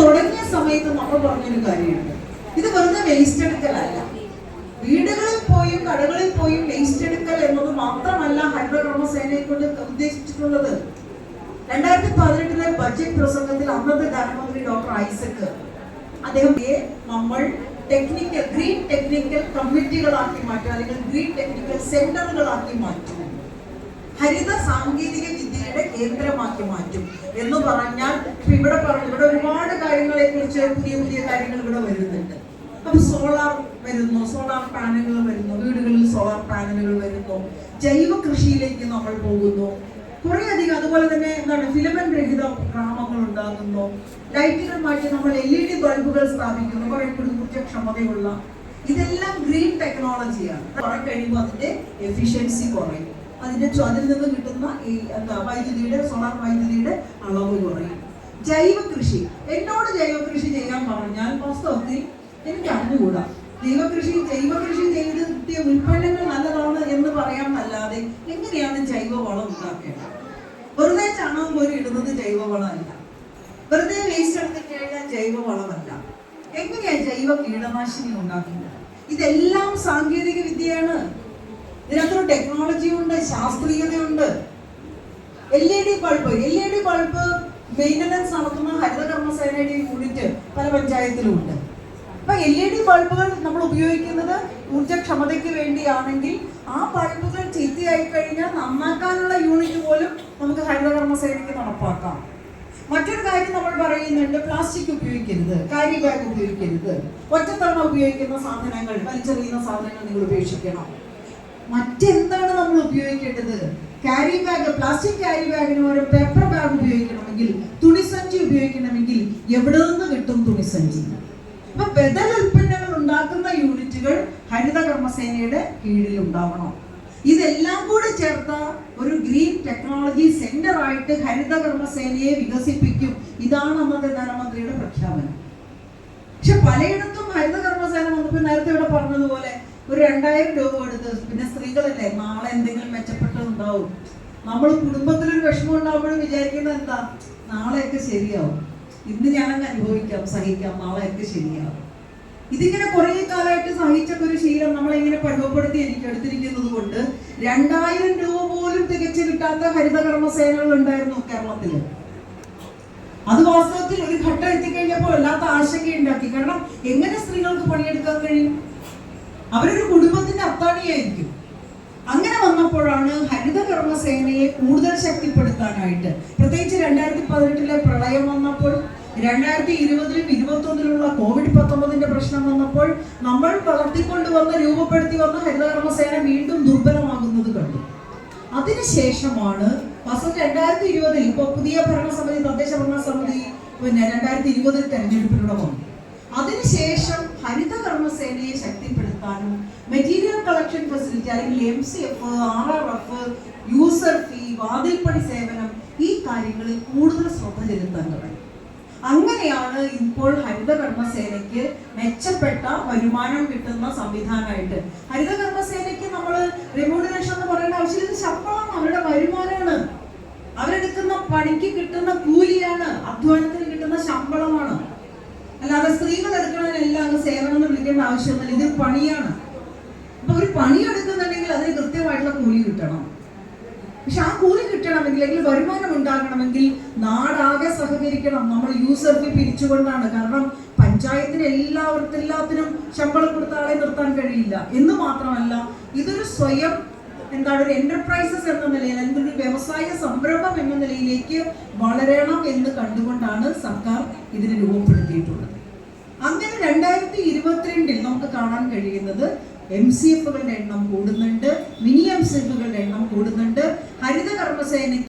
തുടങ്ങിയ സമയത്ത് നമ്മൾ പറഞ്ഞൊരു കാര്യമാണ് ഇത് വെറുതെ വേസ്റ്റ് എടുക്കലല്ല. വീടുകളിൽ പോയും കടകളിൽ പോയും വേസ്റ്റ് എടുക്കൽ എന്നത് മാത്രമല്ല ഹരിതകർമ്മസേനയെ കൊണ്ട് ഉദ്ദേശിച്ചിട്ടുള്ളത്. രണ്ടായിരത്തി പതിനെട്ടിലെ ബജറ്റ് പ്രസംഗത്തിൽ അന്നത്തെ ധനമന്ത്രി ഡോക്ടർ ഐസക് അദ്ദേഹം നമ്മൾ ടെക്നിക്കൽ ഗ്രീൻ ടെക്നിക്കൽ കമ്മിറ്റികളാക്കി മാറ്റും അല്ലെങ്കിൽ ഗ്രീൻ ടെക്നിക്കൽ സെന്ററുകളാക്കി മാറ്റും. ഹരിത സാങ്കേതിക വിദ്യയുടെ കേന്ദ്രമാക്കി മാറ്റും. എന്ന് പറഞ്ഞാൽ ഇവിടെ പറഞ്ഞു ഇവിടെ ഒരുപാട് കാര്യങ്ങളെ കുറിച്ച് പുതിയ പുതിയ കാര്യങ്ങൾ ഇവിടെ വരുന്നുണ്ട്. അപ്പൊ സോളാർ വരുന്നു സോളാർ പാനലുകൾ വരുന്നു വീടുകളിൽ സോളാർ പാനലുകൾ വരുന്നു ജൈവ കൃഷിയിലേക്ക് നമ്മൾ പോകുന്നു. കുറെ അധികം അതുപോലെ തന്നെ എന്താണ് ഫിലമെന്റ് രഹിത ഗ്രാമങ്ങൾ ഉണ്ടാകുന്നു. ലൈറ്റുകൾ മാറ്റി നമ്മൾ എൽ ഇ ഡി ബൾബുകൾ സ്ഥാപിക്കുന്നു കുറെ കൂടി ക്ഷമതയുള്ള ഇതെല്ലാം ഗ്രീൻ ടെക്നോളജിയാണ് കുറെ കഴിയുമ്പോൾ അതിന്റെ എഫിഷ്യൻസി കുറയും. അതിന്റെ അതിൽ നിന്ന് കിട്ടുന്ന ഈ എന്താ വൈദ്യുതിയുടെ സോളാർ വൈദ്യുതിയുടെ അളവ് കുറയും ജൈവ കൃഷി. എന്നോട് ജൈവ കൃഷി ചെയ്യാൻ പറഞ്ഞാൽ വാസ്തവത്തിൽ എനിക്ക് അറിഞ്ഞുകൂടാ. ജൈവ കൃഷി ജൈവ കൃഷി ചെയ്ത് കിട്ടിയ ഉൽപ്പന്നങ്ങൾ നല്ലതാണ് എന്ന് പറയാൻ പറയാമെന്നല്ലാതെ എങ്ങനെയാണ് ജൈവ വളം ഉണ്ടാക്കേണ്ടത്? വെറുതെ ചാണകം പോലെ ഇടുന്നത് ജൈവ വളമല്ല. വെറുതെ വേസ്റ്റ് എടുത്തിട്ട് കഴിഞ്ഞാൽ ജൈവ വളമല്ല. എങ്ങനെയാ ജൈവ കീടനാശിനി ഉണ്ടാക്കുന്നത് ഇതെല്ലാം സാങ്കേതിക വിദ്യയാണ്. ഇതിനകത്തൊരു ടെക്നോളജി ഉണ്ട് ശാസ്ത്രീയതയുണ്ട്. L E D bulb L E D bulb maintenance നടത്തുന്ന ഹരിതകർമ്മസേനയുടെ യൂണിറ്റ് പല പഞ്ചായത്തിലും ഉണ്ട് അപ്പൊ എൽ ഇ ഡി ബൾബുകൾ നമ്മൾ ഉപയോഗിക്കുന്നത് ഊർജക്ഷമതയ്ക്ക് വേണ്ടിയാണെങ്കിൽ ആ ബൾബുകൾ ചീത്തയായി കഴിഞ്ഞാൽ നന്നാക്കാനുള്ള യൂണിറ്റ് പോലും നമുക്ക് ഹരിതകർമ്മസേനയ്ക്ക് നടപ്പാക്കാം. മറ്റൊരു കാര്യം നമ്മൾ പറയുന്നുണ്ട് പ്ലാസ്റ്റിക് ഉപയോഗിക്കരുത് കാരി ബാഗ് ഉപയോഗിക്കരുത്. ഒറ്റത്തവണ ഉപയോഗിക്കുന്ന സാധനങ്ങൾ വലിച്ചെറിയുന്ന സാധനങ്ങൾ നിങ്ങൾ ഉപേക്ഷിക്കണം. മറ്റെന്താണ് നമ്മൾ ഉപയോഗിക്കേണ്ടത്? ക്യാരി ബാഗ് പ്ലാസ്റ്റിക് ക്യാരി ബാഗിന് ഒരു പേപ്പർ ബാഗ് ഉപയോഗിക്കണമെങ്കിൽ തുണിസഞ്ചി ഉപയോഗിക്കണമെങ്കിൽ എവിടെ നിന്ന് കിട്ടും തുണിസഞ്ചി അപ്പൊ ബദൽ ഉൽപ്പന്നങ്ങൾ ഉണ്ടാക്കുന്ന യൂണിറ്റുകൾ ഹരിത കർമ്മസേനയുടെ കീഴിൽ ഉണ്ടാവണം. ഇതെല്ലാം കൂടെ ചേർത്ത ഒരു ഗ്രീൻ ടെക്നോളജി സെന്റർ ആയിട്ട് ഹരിത കർമ്മസേനയെ വികസിപ്പിക്കും. ഇതാണ് അന്നത്തെ ധനമന്ത്രിയുടെ പ്രഖ്യാപനം. പക്ഷെ പലയിടത്തും ഹരിത കർമ്മസേന വന്നപ്പോൾ നേരത്തെ ഇവിടെ പറഞ്ഞതുപോലെ ഒരു രണ്ടായിരം രൂപ കൊടുത്ത് പിന്നെ സ്ത്രീകളല്ലേ നാളെ എന്തെങ്കിലും മെച്ചപ്പെട്ടതുണ്ടാവും നമ്മൾ കുടുംബത്തിലൊരു വിഷമം ഉണ്ടാവുമ്പോഴും വിചാരിക്കുന്നത് എന്താ? നാളെയൊക്കെ ശരിയാവും. ഇന്ന് ഞാനങ്ങ് അനുഭവിക്കാം സഹിക്കാം നാളെയൊക്കെ ശരിയാവും. ഇതിങ്ങനെ കുറേ കാലമായിട്ട് സഹിച്ചൊക്കെ ഒരു ശീലം നമ്മളെ ഇങ്ങനെ പരുവപ്പെടുത്തി എനിക്ക് എടുത്തിരിക്കുന്നത് കൊണ്ട് രണ്ടായിരം രൂപ പോലും തികച്ചു കിട്ടാത്ത ഹരിത കർമ്മസേനകൾ ഉണ്ടായിരുന്നു കേരളത്തിൽ അത് വാസ്തവത്തിൽ ഒരു ഘട്ടം എത്തിക്കഴിഞ്ഞപ്പോൾ വല്ലാത്ത ആശങ്കയുണ്ടാക്കി. കാരണം എങ്ങനെ സ്ത്രീകൾക്ക് പണിയെടുക്കാൻ കഴിയും? അവരൊരു കുടുംബത്തിന്റെ അത്താണിയായിരിക്കും. അങ്ങനെ വന്നപ്പോഴാണ് ഹരിത കർമ്മസേനയെ കൂടുതൽ ശക്തിപ്പെടുത്താനായിട്ട്. പ്രത്യേകിച്ച് രണ്ടായിരത്തി പതിനെട്ടിലെ പ്രളയം വന്നപ്പോൾ രണ്ടായിരത്തി ഇരുപതിലും ഇരുപത്തൊന്നിലുള്ള കോവിഡ് പത്തൊമ്പതിന്റെ പ്രശ്നം വന്നപ്പോൾ നമ്മൾ വളർത്തിക്കൊണ്ടുവന്ന രൂപപ്പെടുത്തി വന്ന ഹരിത കർമ്മസേന വീണ്ടും ദുർബലമാകുന്നത് കണ്ടു. അതിനുശേഷമാണ് വർഷം രണ്ടായിരത്തി ഇരുപതിൽ ഇപ്പൊ പുതിയ ഭരണസമിതി തദ്ദേശ ഭരണ സമിതി പിന്നെ രണ്ടായിരത്തി ഇരുപതിൽ തെരഞ്ഞെടുപ്പിലൂടെ വന്നു. അതിനുശേഷം ഹരിത കർമ്മസേനയെ ശക്തിപ്പെടുത്താനും മെറ്റീരിയൽ കളക്ഷൻ ഫെസിലിറ്റി അല്ലെങ്കിൽ M C F R R F user fee വാതിൽപ്പണി സേവനം ഈ കാര്യങ്ങളിൽ കൂടുതൽ ശ്രദ്ധ ചെലുത്താൻ തുടങ്ങി. അങ്ങനെയാണ് ഇപ്പോൾ ഹരിതകർമ്മസേനയ്ക്ക് മെച്ചപ്പെട്ട വരുമാനം കിട്ടുന്ന സംവിധാനമായിട്ട്. ഹരിതകർമ്മസേനയ്ക്ക് നമ്മൾ റെമ്യൂണറേഷൻ എന്ന് പറയേണ്ട ആവശ്യമില്ല. ഇത് ശമ്പളമാണ് അവരുടെ വരുമാനമാണ്. അവരെടുക്കുന്ന പണിക്ക് കിട്ടുന്ന കൂലിയാണ്. അധ്വാനത്തിന് കിട്ടുന്ന ശമ്പളമാണ്. അല്ലാതെ സ്ത്രീകൾ എടുക്കണമെന്നെല്ലാം അങ്ങ് സേവനം എന്ന് വിളിക്കേണ്ട ആവശ്യമൊന്നുമില്ല. ഇതൊരു പണിയാണ്. അപ്പൊ ഒരു പണി എടുക്കുന്നുണ്ടെങ്കിൽ അതിന് കൃത്യമായിട്ടുള്ള കൂലി കിട്ടണം. പക്ഷെ ആ കൂലി കിട്ടണമെങ്കിൽ അല്ലെങ്കിൽ വരുമാനം ഉണ്ടാകണമെങ്കിൽ നാടാകെ സഹകരിക്കണം. നമ്മൾ യൂസർ പിരിച്ചുകൊണ്ടാണ്. കാരണം പഞ്ചായത്തിന് എല്ലാവർക്കും എല്ലാത്തിനും ശമ്പളം കൊടുത്ത ആളെ നിർത്താൻ കഴിയില്ല. എന്ന് മാത്രമല്ല ഇതൊരു സ്വയം എന്താണ് ഒരു എന്റർപ്രൈസസ് എന്ന നിലയിൽ അല്ലെങ്കിൽ ഒരു വ്യവസായ സംരംഭം എന്ന നിലയിലേക്ക് വളരണം എന്ന് കണ്ടുകൊണ്ടാണ് സർക്കാർ ഇതിനെ രൂപപ്പെടുത്തിയിട്ടുള്ളത്. അങ്ങനെ രണ്ടായിരത്തി ഇരുപത്തിരണ്ടിൽ നമുക്ക് കാണാൻ കഴിയുന്നത് എം സി എഫുകളുടെ എണ്ണം കൂടുന്നുണ്ട് മിനി എം സി എഫുകളുടെ എണ്ണം കൂടുന്നുണ്ട്. ഹരിത കർമ്മസേന